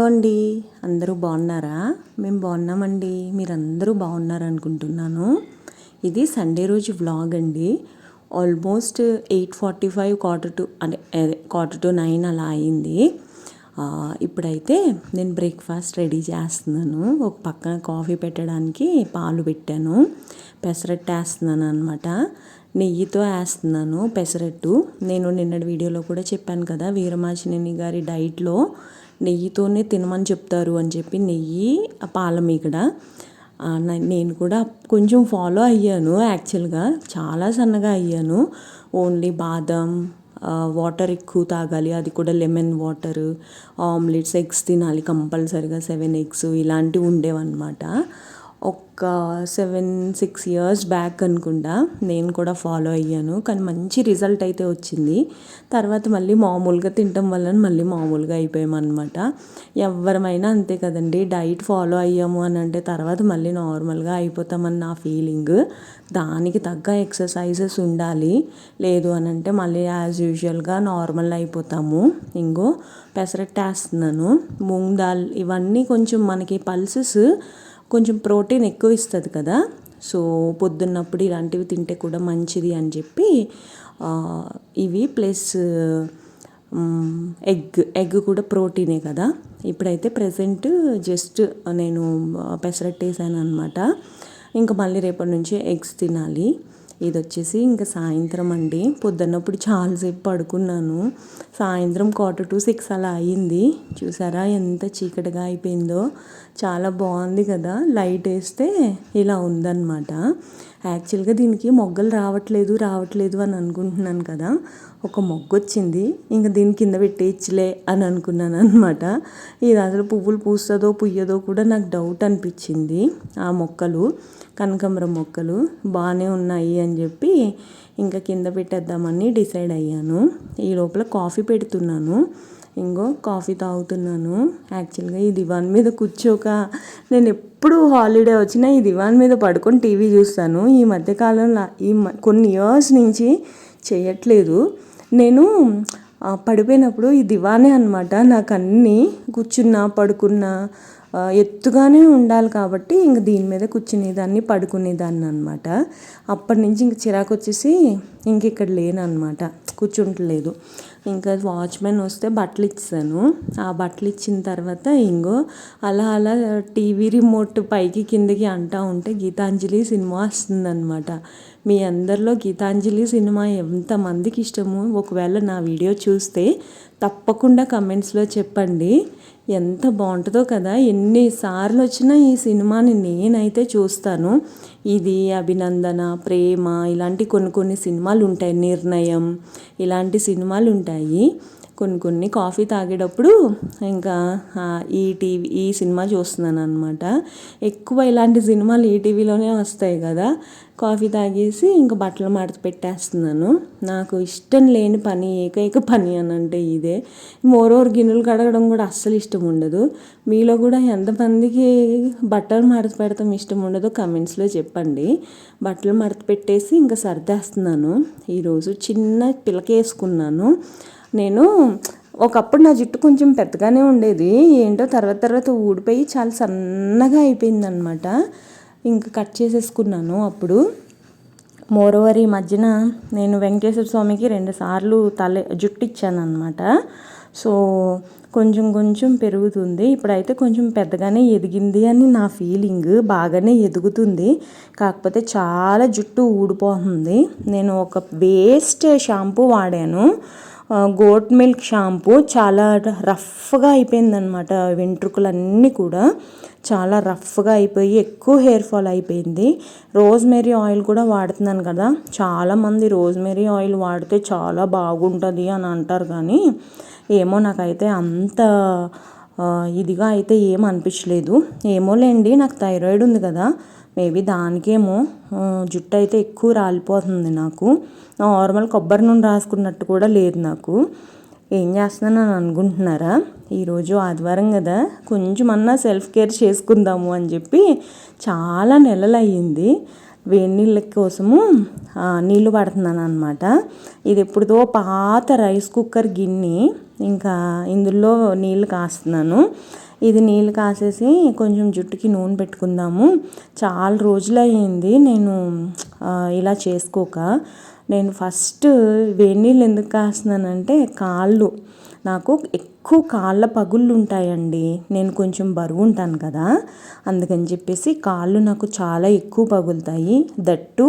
Hello అండి. అందరూ బాగున్నారా? మేము బాగున్నామండి. మీరందరూ బాగున్నారు అనుకుంటున్నాను ఇది సండే రోజు వ్లాగ్ అండి. Almost eight forty five quarter to అంటే అదే క్వార్టర్ టు నైన్ అలా అయింది. ఇప్పుడైతే నేను బ్రేక్ఫాస్ట్ రెడీ చేస్తున్నాను. ఒక పక్కన కాఫీ పెట్టడానికి పాలు పెట్టాను. పెసరట్టు వేస్తున్నాను అనమాట నెయ్యితో వేస్తున్నాను పెసరట్టు. నేను నిన్నటి వీడియోలో కూడా చెప్పాను కదా వీరమాచినేని గారి డైట్లో నెయ్యితోనే తినమని చెప్తారు అని చెప్పి నెయ్యి ఆ పాల మీగడ. నేను కూడా కొంచెం ఫాలో అయ్యాను యాక్చువల్గా చాలా సన్నగా అయ్యాను. ఓన్లీ బాదం వాటర్ ఎక్కువ తాగాలి. అది కూడా లెమన్ వాటర్ ఆమ్లెట్స్ ఎగ్స్ తినాలి. కంపల్సరిగా సెవెన్ ఎగ్స్ ఇలాంటివి ఉండేవన్నమాట. ఒక సెవెన్ సిక్స్ ఇయర్స్ బ్యాక్ అనుకుంటా నేను కూడా ఫాలో అయ్యాను. కానీ మంచి రిజల్ట్ అయితే వచ్చింది. తర్వాత మళ్ళీ మామూలుగా తినటం వల్ల మళ్ళీ మామూలుగా అయిపోయామన్నమాట. ఎవరమైనా అంతే కదండి డైట్ ఫాలో అయ్యాము అని అంటే తర్వాత మళ్ళీ నార్మల్గా అయిపోతామని నా ఫీలింగ్. దానికి తగ్గ ఎక్సర్సైజెస్ ఉండాలి. లేదు అని అంటే మళ్ళీ యాజ్ యూజువల్గా నార్మల్ అయిపోతాము. ఇంకో పెసరట్టేస్తున్నాను మూంగ్ దాల్ ఇవన్నీ కొంచెం మనకి పల్సెస్ కొంచెం ప్రోటీన్ ఎక్కువ ఇస్తుంది కదా. సో పొద్దున్నప్పుడు ఇలాంటివి తింటే కూడా మంచిది అని చెప్పి ఇవి ప్లస్ ఎగ్ ఎగ్ కూడా ప్రోటీనే కదా. ఇప్పుడైతే ప్రజెంట్ జస్ట్ నేను పెసరట్టు వేసాను అనమాట ఇంకా మళ్ళీ రేపటి నుంచి ఎగ్స్ తినాలి. ఇది వచ్చేసి ఇంకా సాయంత్రం అండి. పొద్దున్నప్పుడు చాలాసేపు పడుకున్నాను. సాయంత్రం క్వార్టర్ టు సిక్స్ అలా అయ్యింది చూసారా ఎంత చీకటిగా అయిపోయిందో. చాలా బాగుంది కదా. లైట్ వేస్తే ఇలా ఉందన్నమాట. యాక్చువల్గా దీనికి మొగ్గలు రావట్లేదు రావట్లేదు అని అనుకుంటున్నాను కదా. ఒక మొగ్గు వచ్చింది ఇంకా దీని కింద పెట్టేయచ్చులే అని అనుకున్నాను అనమాట ఇది అసలు పువ్వులు పూస్తుందో పుయ్యదో కూడా నాకు డౌట్ అనిపించింది ఆ మొక్కలు కనకాంబరం మొక్కలు. బాగానే ఉన్నాయి అని చెప్పి ఇంకా కింద పెట్టేద్దామని డిసైడ్ అయ్యాను. ఈ లోపల కాఫీ పెడుతున్నాను. ఇంకో కాఫీ తాగుతున్నాను. యాక్చువల్గా ఈ దివాన్ మీద కూర్చోక నేను ఎప్పుడు హాలిడే వచ్చినా ఈ దివాన్ మీద పడుకొని టీవీ చూస్తాను. ఈ మధ్యకాలంలో ఈ మ- కొన్ని ఇయర్స్ నుంచి చేయట్లేదు. నేను పడిపోయినప్పుడు ఈ దివానే అనమాట నాకు అన్నీ కూర్చున్నా పడుకున్నా ఎత్తుగానే ఉండాలి కాబట్టి ఇంక దీని మీద కూర్చునేదాన్ని పడుకునేదాన్ని అనమాట అప్పటి నుంచి ఇంక చిరాకు వచ్చేసి ఇంక ఇక్కడ లేను అనమాట కూర్చుంటలేదు. ఇంకా వాచ్మెన్ వస్తే బట్టలు ఇచ్చాను. ఆ బట్టలు ఇచ్చిన తర్వాత ఇంగో అలా అలా టీవీ రిమోట్ పైకి కిందకి అంటా ఉంటే గీతాంజలి సినిమా వస్తుందన్నమాట. మీ అందరిలో గీతాంజలి సినిమా ఎంతమందికి ఇష్టము? ఒకవేళ నా వీడియో చూస్తే తప్పకుండా కమెంట్స్లో చెప్పండి. ఎంత బాగుంటుందో కదా. ఎన్నిసార్లు వచ్చినా ఈ సినిమాని నేనైతే చూస్తాను. ఇది అభినందన ప్రేమ ఇలాంటి కొన్ని కొన్ని సినిమాలు ఉంటాయి నిర్ణయం ఇలాంటి సినిమాలు ఉంటాయి కొన్ని కొన్ని కాఫీ తాగేటప్పుడు ఇంకా ఈ టీవీ ఈ సినిమా చూస్తున్నాను అనమాట ఎక్కువ ఇలాంటి సినిమాలు ఈ టీవీలోనే వస్తాయి కదా. కాఫీ తాగేసి ఇంకా బట్టలు మడత పెట్టేస్తున్నాను. నాకు ఇష్టం లేని పని ఏకైక పని అని అంటే ఇదే. మోరోవర్ గిన్నెలు కడగడం కూడా అస్సలు ఇష్టం ఉండదు. మీలో కూడా ఎంతమందికి బట్టలు మడత పెడతాం ఇష్టం ఉండదో కమెంట్స్లో చెప్పండి. బట్టలు మడత పెట్టేసి ఇంకా సర్దేస్తున్నాను. ఈరోజు చిన్న పిలకేసుకున్నాను. నేను ఒకప్పుడు నా జుట్టు కొంచెం పెద్దగానే ఉండేది. ఏంటో తర్వాత తర్వాత ఊడిపోయి చాలా సన్నగా అయిపోయిందనమాట ఇంకా కట్ చేసేసుకున్నాను అప్పుడు. మోరోవర్ ఈ మధ్యన నేను వెంకటేశ్వర స్వామికి రెండు సార్లు తల జుట్టు ఇచ్చాను అనమాట సో కొంచెం కొంచెం పెరుగుతుంది. ఇప్పుడైతే కొంచెం పెద్దగానే ఎదిగింది అని నా ఫీలింగ్ బాగానే ఎదుగుతుంది. కాకపోతే చాలా జుట్టు ఊడిపోతుంది. నేను ఒక వేస్ట్ షాంపూ వాడాను. గోట్ మిల్క్ షాంపూ చాలా రఫ్గా అయిపోయిందనమాట వెంట్రుకలన్నీ కూడా చాలా రఫ్గా అయిపోయి ఎక్కువ హెయిర్ ఫాల్ అయిపోయింది. రోజ్మెరీ ఆయిల్ కూడా వాడుతున్నాను కదా. చాలామంది రోజ్మెరీ ఆయిల్ వాడితే చాలా బాగుంటుంది అని అంటారు కానీ ఏమో నాకైతే అంత ఇదిగా అయితే ఏం అనిపించలేదు. ఏమోలేండి నాకు థైరాయిడ్ ఉంది కదా. మేబీ దానికేమో జుట్టు అయితే ఎక్కువ రాలిపోతుంది నాకు. నార్మల్ కొబ్బరి నూనె రాసుకున్నట్టు కూడా లేదు నాకు. ఏం చేస్తున్నానని అనుకుంటున్నారా? ఈరోజు ఆదివారం కదా. కొంచెమన్నా సెల్ఫ్ కేర్ చేసుకుందాము అని చెప్పి చాలా నెలలు అయ్యింది వేడి నీళ్ళ కోసము నీళ్ళు పడుతున్నాను అనమాట ఇది ఎప్పుడుదో పాత రైస్ కుక్కర్ గిన్నె ఇంకా ఇందులో నీళ్ళు కాస్తున్నాను. ఇది నీళ్ళు కాసేసి కొంచెం జుట్టుకి నూనె పెట్టుకుందాము. చాలా రోజులు అయ్యింది నేను ఇలా చేసుకోక. నేను ఫస్ట్ వేడి నీళ్ళు ఎందుకు కాస్తున్నానంటే కాళ్ళు. నాకు ఎక్కువ కాళ్ళ పగుళ్ళు ఉంటాయండి నేను కొంచెం బరువు ఉంటాను కదా. అందుకని చెప్పేసి కాళ్ళు నాకు చాలా ఎక్కువ పగులుతాయి. దట్టు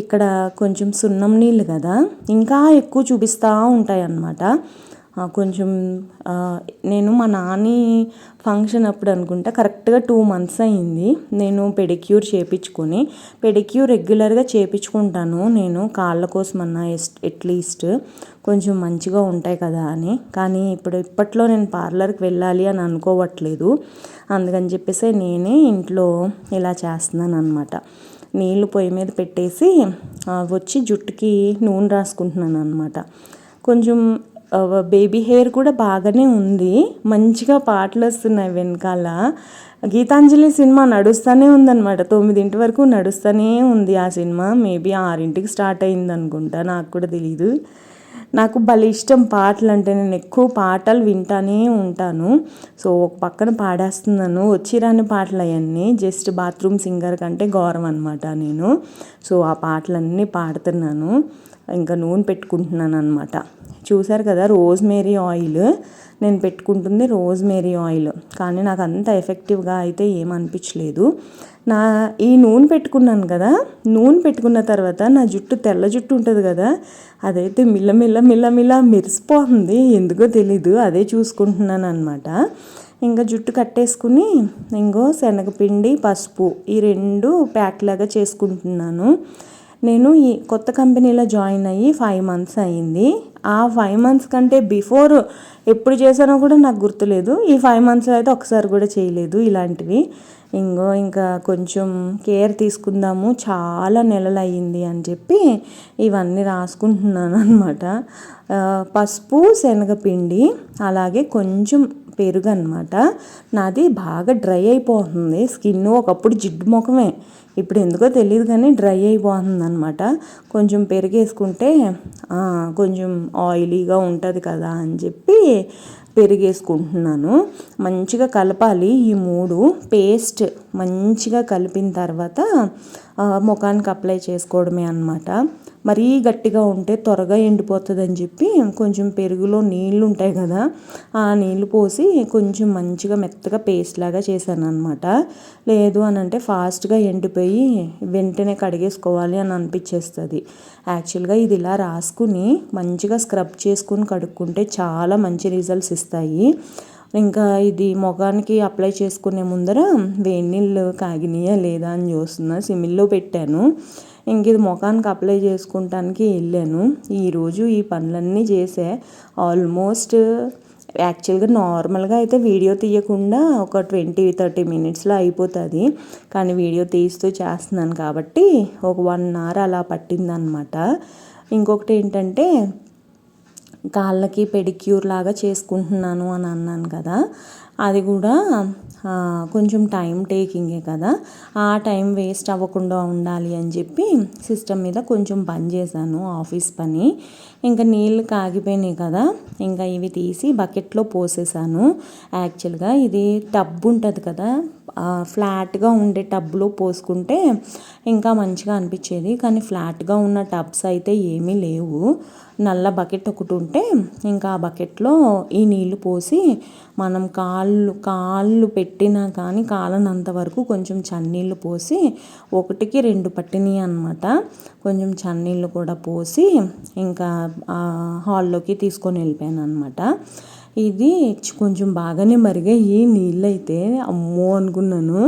ఇక్కడ కొంచెం సున్నం నీళ్ళు కదా. ఇంకా ఎక్కువ చూపిస్తూ ఉంటాయి అన్నమాట కొంచెం నేను మా నాని ఫంక్షన్ అప్పుడు అనుకుంటా కరెక్ట్గా టూ మంత్స్ అయింది. నేను పెడిక్యూర్ చేయించుకొని పెడిక్యూర్ రెగ్యులర్గా చేయించుకుంటాను నేను కాళ్ళ కోసం అన్న ఎట్లీస్ట్ కొంచెం మంచిగా ఉంటాయి కదా అని. కానీ ఇప్పుడు ఇప్పట్లో నేను పార్లర్కి వెళ్ళాలి అని అనుకోవట్లేదు. అందుకని చెప్పేసి నేనే ఇంట్లో ఇలా చేస్తున్నాను అనమాట నీళ్ళు పొయ్యి మీద పెట్టేసి వచ్చి జుట్టుకి నూనె రాసుకుంటున్నాను అనమాట కొంచెం బేబీ హెయిర్ కూడా బాగానే ఉంది. మంచిగా పాటలు వస్తున్నాయి వెనకాల. గీతాంజలి సినిమా నడుస్తూనే ఉందన్నమాట. తొమ్మిదింటి వరకు నడుస్తూనే ఉంది ఆ సినిమా. మేబీ ఆరింటికి స్టార్ట్ అయింది అనుకుంటా. నాకు కూడా తెలియదు నాకు భలే ఇష్టం పాటలు అంటే. నేను ఎక్కువ పాటలు వింటానే ఉంటాను. సో ఒక పక్కన పాడేస్తున్నాను. వచ్చి రాని పాటలు అవన్నీ. జస్ట్ బాత్రూమ్ సింగర్ కంటే గౌరవం అనమాట నేను. సో ఆ పాటలన్నీ పాడుతున్నాను. ఇంకా నూనె పెట్టుకుంటున్నాను అనమాట చూసారు కదా రోజ్ మేరీ ఆయిల్. నేను పెట్టుకుంటుంది రోజ్ మేరీ ఆయిల్. కానీ నాకు అంత ఎఫెక్టివ్గా అయితే ఏమనిపించలేదు నా ఈ నూనె పెట్టుకున్నాను కదా నూనె పెట్టుకున్న తర్వాత నా జుట్టు తెల్ల జుట్టు ఉంటుంది కదా అదైతే మిల్లమిల్ల మిల్లమిల్ల మెరిసిపోతుంది. ఎందుకో తెలీదు అదే చూసుకుంటున్నాను అనమాట ఇంకా జుట్టు కట్టేసుకుని ఇంకో శనగపిండి పసుపు ఈ రెండు ప్యాక్ లాగా చేసుకుంటున్నాను. నేను ఈ కొత్త కంపెనీలో జాయిన్ అయ్యి ఫైవ్ మంత్స్ అయ్యింది. ఆ ఫైవ్ మంత్స్ కంటే బిఫోర్ ఎప్పుడు చేశానో కూడా నాకు గుర్తులేదు. ఈ ఫైవ్ మంత్స్లో అయితే ఒకసారి కూడా చేయలేదు ఇలాంటివి. ఇంకో ఇంకా కొంచెం కేర్ తీసుకుందాము చాలా నెలలు అయ్యింది అని చెప్పి ఇవన్నీ రాసుకుంటున్నాను అనమాట పసుపు శనగపిండి అలాగే కొంచెం పెరుగు అనమాట నాది బాగా డ్రై అయిపోతుంది. స్కిన్ ఒకప్పుడు జిడ్డు ముఖమే. ఇప్పుడు ఎందుకో తెలియదు కానీ డ్రై అయిపోతుంది అనమాట కొంచెం పెరుగు వేసుకుంటే కొంచెం ఆయిలీగా ఉంటుంది కదా అని చెప్పి పెరిగేసుకుంటున్నాను. మంచిగా కలపాలి ఈ మూడు. పేస్ట్ మంచిగా కలిపిన తర్వాత ముఖానికి అప్లై చేసుకోవడమే అనమాట మరీ గట్టిగా ఉంటే త్వరగా ఎండిపోతుంది అని చెప్పి కొంచెం పెరుగులో నీళ్ళు ఉంటాయి కదా ఆ నీళ్ళు పోసి కొంచెం మంచిగా మెత్తగా పేస్ట్ లాగా చేశాను అనమాట లేదు అని అంటే ఫాస్ట్గా ఎండిపోయి వెంటనే కడిగేసుకోవాలి అని అనిపించేస్తుంది. యాక్చువల్గా ఇది ఇలా రాసుకుని మంచిగా స్క్రబ్ చేసుకుని కడుక్కుంటే చాలా మంచి రిజల్ట్స్ ఇస్తాయి. ఇంకా ఇది మొఖానికి అప్లై చేసుకునే ముందర వేడి నీళ్ళు కాగినాయా లేదా అని చూస్తున్నా సిమిల్లో పెట్టాను. ఇంక ఇది ముఖానికి అప్లై చేసుకుంటానికి వెళ్ళాను. ఈరోజు ఈ పనులన్నీ చేసే ఆల్మోస్ట్ యాక్చువల్గా నార్మల్గా అయితే వీడియో తీయకుండా ఒక ట్వంటీ థర్టీ మినిట్స్లో అయిపోతుంది. కానీ వీడియో తీస్తూ చేస్తున్నాను కాబట్టి ఒక వన్ అవర్ అలా పట్టిందనమాట. ఇంకొకటి ఏంటంటే కాళ్ళకి పెడిక్యూర్ లాగా చేసుకుంటున్నాను అని అన్నాను కదా. అది కూడా కొంచెం టైం టేకింగే కదా. ఆ టైం వేస్ట్ అవ్వకుండా ఉండాలి అని చెప్పి సిస్టమ్ మీద కొంచెం పని చేశాను ఆఫీస్ పని. ఇంకా నీళ్ళు కాగిపోయినాయి కదా ఇంకా ఇవి తీసి బకెట్లో పోసేసాను యాక్చువల్గా ఇది టబ్ ఉంటుంది కదా ఫ్లాట్గా ఉండే టబ్లో పోసుకుంటే ఇంకా మంచిగా అనిపించేది. కానీ ఫ్లాట్గా ఉన్న టబ్స్ అయితే ఏమీ లేవు. నల్ల బకెట్ ఒకటి ఉంటే ఇంకా ఆ బకెట్లో ఈ నీళ్ళు పోసి మనం కాళ్ళు కాళ్ళు పెట్టినా కానీ కాలనంత వరకు కొంచెం చన్నీళ్ళు పోసి ఒకటికి రెండు పట్టినాయి అనమాట కొంచెం చన్నీళ్ళు కూడా పోసి ఇంకా ఆ హాల్లోకి తీసుకొని వెళ్ళిపోయాను అనమాట ఇది కొంచెం బాగానే మరిగాయి నీళ్ళు అయితే అమ్మో అనుకున్నాను.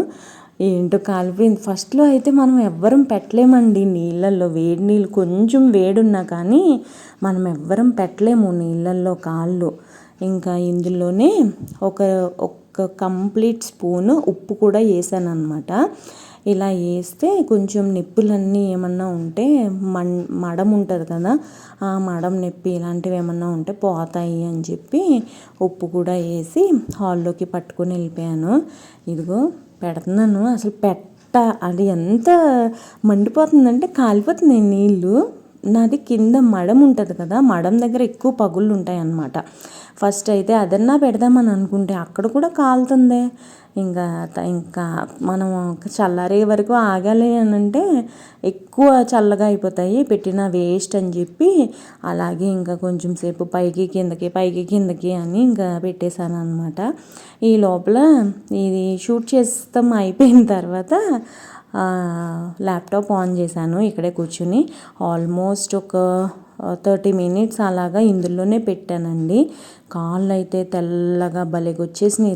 ఏంటో కాలిపోయింది. ఫస్ట్లో అయితే మనం ఎవ్వరం పెట్టలేమండి నీళ్ళల్లో. వేడి నీళ్ళు కొంచెం వేడున్నా కానీ మనం ఎవ్వరం పెట్టలేము నీళ్ళల్లో కాళ్ళు. ఇంకా ఇందులోనే ఒక ఒక కంప్లీట్ స్పూన్ ఉప్పు కూడా వేసాను అనమాట ఇలా వేస్తే కొంచెం నొప్పులన్నీ ఏమన్నా ఉంటే మన్ మడం ఉంటుంది కదా ఆ మడం నొప్పి ఇలాంటివి ఏమన్నా ఉంటే పోతాయి అని చెప్పి ఉప్పు కూడా వేసి హాల్లోకి పట్టుకొని వెళ్ళిపోయాను. ఇదిగో పెడుతున్నాను. అసలు పెట్ట అది ఎంత మండిపోతుందంటే కాలిపోతుంది నీళ్ళు. నాది కింద మడం ఉంటుంది కదా మడం దగ్గర ఎక్కువ పగుళ్ళు ఉంటాయి అన్నమాట ఫస్ట్ అయితే అదన్నా పెడదామని అనుకుంటే అక్కడ కూడా కాలుతుంది. ఇంకా ఇంకా మనం చల్లారే వరకు ఆగాలి అని అంటే ఎక్కువ చల్లగా అయిపోతాయి పెట్టిన వేస్ట్ అని చెప్పి అలాగే ఇంకా కొంచెం సేపు పైకి కిందకి పైకి కిందకి అని ఇంకా పెట్టేశాను అనమాట ఈ లోపల ఇది షూట్ చేస్తాం అయిపోయిన తర్వాత ల్యాప్టాప్ ఆన్ చేశాను. ఇక్కడే కూర్చుని. ఆల్మోస్ట్ ఒక థర్టీ మినిట్స్ అలాగా ఇందులోనే పెట్టానండి. కాళ్ళు అయితే తెల్లగా భలేగా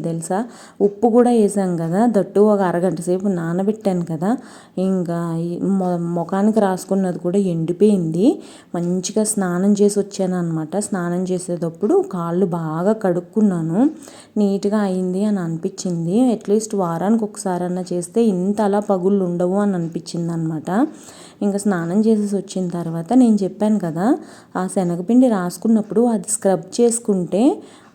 తెలుసా? ఉప్పు కూడా వేసాం కదా దట్టు ఒక అరగంట సేపు నానబెట్టాను కదా. ఇంకా ముఖానికి రాసుకున్నది కూడా ఎండిపోయింది. మంచిగా స్నానం చేసి వచ్చాను అనమాట స్నానం చేసేటప్పుడు కాళ్ళు బాగా కడుక్కున్నాను. నీట్గా అయింది అని అనిపించింది. అట్లీస్ట్ వారానికి ఒకసారన్నా చేస్తే ఇంత అలా పగుళ్ళు ఉండవు అని అనిపించింది అనమాట ఇంకా స్నానం చేసేసి వచ్చిన తర్వాత నేను చెప్పాను కదా ఆ శనగపిండి రాసుకున్నప్పుడు అది స్క్రబ్ చేసుకుంటే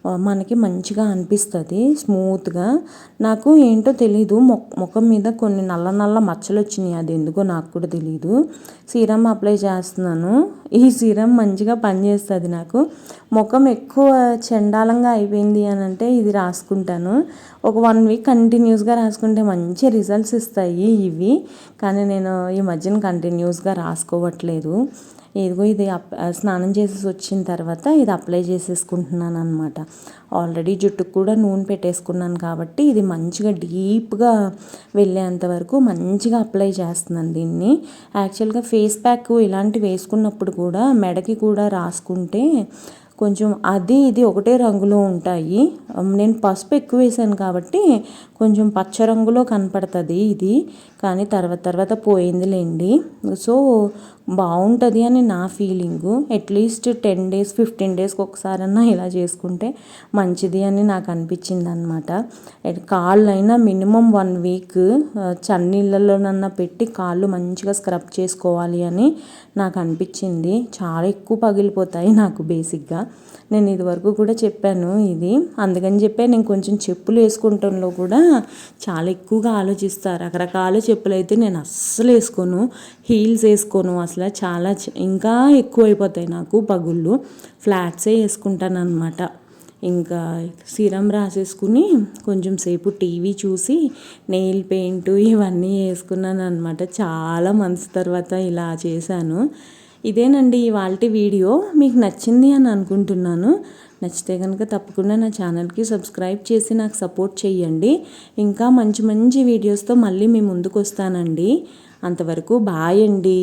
మనకి మంచిగా అనిపిస్తుంది స్మూత్గా. నాకు ఏంటో తెలీదు ముఖం మీద కొన్ని నల్ల నల్ల మచ్చలు వచ్చినాయి అది ఎందుకో నాకు కూడా తెలీదు. సీరం అప్లై చేస్తున్నాను. ఈ సీరం మంచిగా పనిచేస్తుంది నాకు. ముఖం ఎక్కువ చండాలంగా అయిపోయింది అని అంటే ఇది రాసుకుంటాను. ఒక వన్ వీక్ కంటిన్యూస్గా రాసుకుంటే మంచి రిజల్ట్స్ ఇస్తాయి ఇవి. కానీ నేను ఈ మధ్యన కంటిన్యూస్గా రాసుకోవట్లేదు. ఇదిగో ఇది అప్ స్నానం చేసేసి వచ్చిన తర్వాత ఇది అప్లై చేసేసుకుంటున్నాను అనమాట ఆల్రెడీ జుట్టుకు కూడా నూనె పెట్టేసుకున్నాను కాబట్టి ఇది మంచిగా డీప్గా వెళ్ళేంత వరకు మంచిగా అప్లై చేస్తున్నాను దీన్ని. యాక్చువల్గా ఫేస్ ప్యాక్ ఇలాంటివి వేసుకున్నప్పుడు కూడా మెడకి కూడా రాసుకుంటే కొంచెం అది ఇది ఒకటే రంగులో ఉంటాయి. నేను పసుపు ఎక్కువ వేసాను కాబట్టి కొంచెం పచ్చ రంగులో కనపడుతుంది ఇది. కానీ తర్వాత తర్వాత పోయిందిలేండి. సో బాగుంటుంది అని నా feeling. At least ten days fifteen డేస్కి ఒకసారన్నా ఇలా చేసుకుంటే మంచిది అని నాకు అనిపించింది అనమాట కాళ్ళైనా మినిమం వన్ వీక్ చన్నీళ్ళలోనన్నా పెట్టి కాళ్ళు మంచిగా స్క్రబ్ చేసుకోవాలి అని నాకు అనిపించింది. చాలా ఎక్కువ పగిలిపోతాయి నాకు బేసిక్గా. నేను ఇదివరకు కూడా చెప్పాను ఇది. అందుకని చెప్పే నేను కొంచెం చెప్పులు వేసుకుంటంలో కూడా చాలా ఎక్కువగా ఆలోచిస్తారు రకరకాల చెప్పులు అయితే నేను అస్సలు వేసుకోను హీల్స్ వేసుకోను అసలు చాలా ఇంకా ఎక్కువ అయిపోతాయి నాకు పగుళ్ళు. ఫ్లాట్సే వేసుకుంటాను అనమాట ఇంకా సీరం రాసేసుకుని కొంచెం సేపు టీవీ చూసి నెయిల్ పెయింట్ ఇవన్నీ వేసుకున్నాను అనమాట చాలా మంత్స్ తర్వాత ఇలా చేశాను. ఇదేనండి ఇవాళ వీడియో. మీకు నచ్చింది అని అనుకుంటున్నాను. నచ్చితే కనుక తప్పకుండా నా ఛానల్కి సబ్స్క్రైబ్ చేసి నాకు సపోర్ట్ చేయండి ఇంకా మంచి మంచి వీడియోస్తో మళ్ళీ మీ ముందుకు వస్తానండి అంతవరకు బాయ్ అండి.